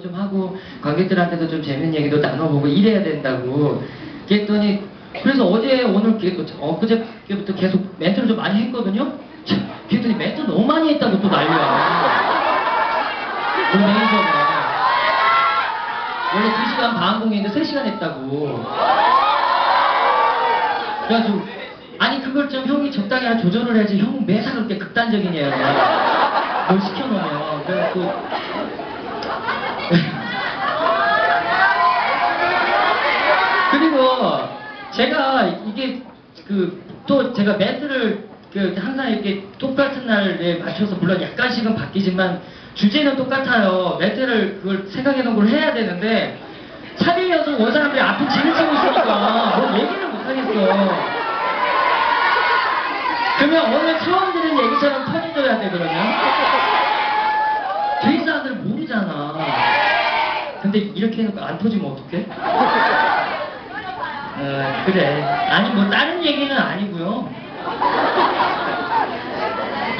좀 하고 관객들한테도 좀 재밌는 얘기도 나눠보고 이래야 된다고 그랬더니 그래서 어제 오늘 그- 엊그제부터 계속 멘트를 좀 많이 했거든요. 그랬더니 멘트 너무 많이 했다고 또 난리야. 우리 매니저가. 원래 2시간 반 공연인데 3시간 했다고. 그래가지고 아니 그걸 좀 형이 적당히 조절을 해야지 형 매사 그렇게 극단적이냐요. 뭘 시켜놓으면. 그래갖고 그리고 제가 이게 그 또 제가 멘트를 그 항상 이렇게 똑같은 날에 맞춰서 물론 약간씩은 바뀌지만 주제는 똑같아요. 멘트를 그걸 생각해 놓은 걸 해야 되는데 3일 연속 원 사람들이 앞에 짐을 치고 있으니까 뭐 얘기를 못 하겠어. 그러면 오늘 처음 들은 얘기처럼 터져줘야 돼 그러면. 뒤에 사람들 모르잖아. 근데 이렇게 해놓고 안 터지면 어떡해? 어, 그래. 아니, 뭐, 다른 얘기는 아니고요.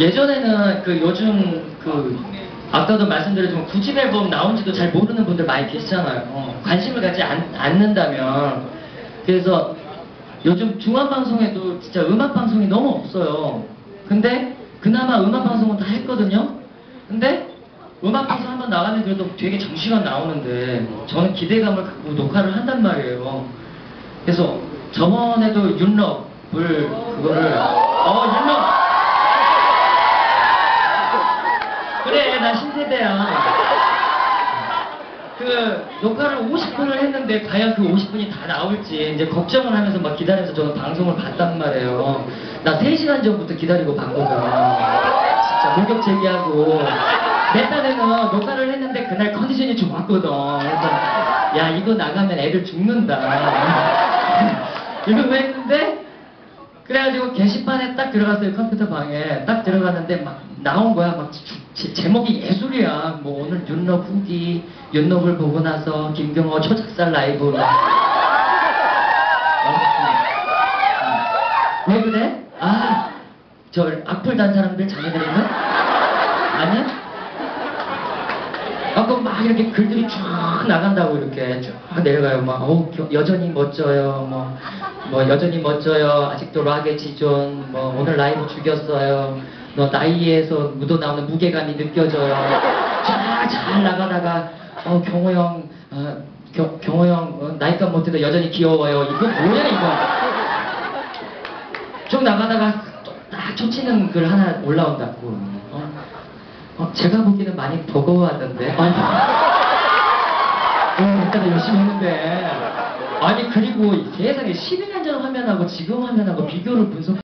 예전에는 그 요즘 그, 아까도 말씀드렸지만 구집 앨범 나온지도 잘 모르는 분들 많이 계시잖아요. 어, 관심을 갖지 않, 않는다면. 그래서 요즘 중앙 방송에도 진짜 음악 방송이 너무 없어요. 근데 그나마 음악 방송은 다 했거든요. 근데 음악 방송 한번 나가면 그래도 되게 정시간 나오는데 저는 기대감을 갖고 녹화를 한단 말이에요. 그래서 저번에도 윤럽을 그거를 어 윤럽! 그래 나 신세대야. 그 녹화를 50분을 했는데 과연 그 50분이 다 나올지 이제 걱정을 하면서 막 기다려서 저는 방송을 봤단 말이에요. 나 3시간 전부터 기다리고 봤거든 진짜 물격 제기하고 내 딴에는 녹화를 했는데 그날 컨디션이 좋았거든 그래서 야 이거 나가면 애들 죽는다 이러고 했는데 그래가지고 게시판에 딱 들어갔어요 컴퓨터 방에 딱 들어갔는데 막 나온 거야 막 제- 제목이 예술이야 뭐 오늘 윤럽 후기 윤럽을 보고 나서 김경호 초작살 라이브 막. 어, 왜 그래? 아, 저 악플 단 사람들 자기들인가? 아니야? 이렇게 글들이 쭉 나간다고 이렇게 쭉 내려가요. 막, 어, 여전히 멋져요. 뭐, 뭐, 여전히 멋져요. 아직도 락의 지존. 뭐, 오늘 라이브 죽였어요. 너 나이에서 묻어나오는 무게감이 느껴져요. 쫙 잘 나가다가, 어, 경호 형, 어, 겨- 경호 형, 어, 나이값 못해도 여전히 귀여워요. 이거 뭐야, 이거? 쭉 나가다가 딱 초치는 글 하나 올라온다고. 어? 어, 제가 보기에는 많이 버거워하던데. 아니, 어, 일단 열심히 했는데. 아니, 그리고 세상에 12년 전 화면하고 지금 화면하고 비교를 분석